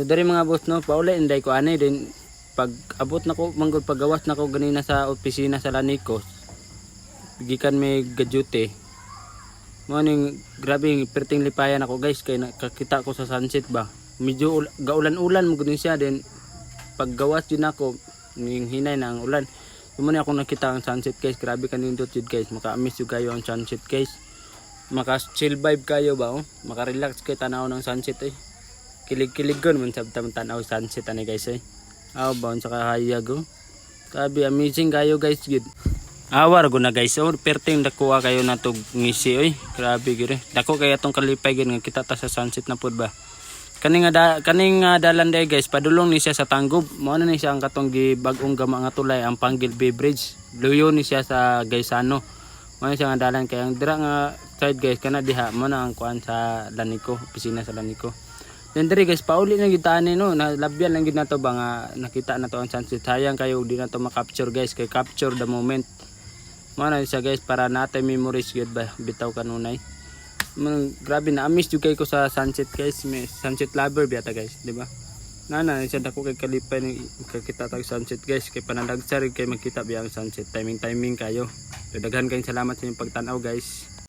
So dari mga boss no, pauli inday ko ani din pag abot na ko manggod paggawas na ko ganina sa opisina sa Lanicos. Gikan may gadyute. Mo ning grabe yung perting lipayan ako guys kay nakakita ko sa sunset ba. Medyo ul- gaulan-ulan mo gud siya din paggawas din ako ning hinay na ang ulan. Mo ako nakita ang sunset guys, grabe kanindot jud guys. Maka-miss jud kayo ang sunset guys. Maka chill vibe kayo ba oh. Maka-relax kay tanaw ng sunset eh kilig-kilig ko naman sa tanaw sunset ani guys eh. Aw ba sa kahayag oh. Sabi amazing kayo guys gid. Awar ko na guys. Oh, perting dakuha kayo na tog ngisi oy. Grabe gid. eh. Dako kaya tong kalipay gid nga kita ta sa sunset na pud ba. Kani nga da, kani nga dalan day guys, padulong ni siya sa Tanggob. Mao na ni siya ang katong gi bag-ong gama nga tulay ang Panggil Beverage. Luyo ni siya sa Gaisano. Mao siya nga dalan kay ang dira nga side guys kana diha mo na ang kuan sa Lanico, opisina sa Lanico. Then diri guys, pauli na gyud tani no, na labyan lang gyud nato ba nga nakita na to ang sunset. Sayang kayo di na to makapture guys, kay capture the moment. Mo na siya guys para natay memories gyud ba bitaw kanunay. Man, grabe na amiss jud kay ko sa sunset guys, may sunset lover biyata guys, di ba? Nana, siya dako kay kalipay ng kakita tag sunset guys, kay panalagsar kay makita biyang sunset. Timing timing kayo. So, daghan salamat sa inyong pagtanaw guys.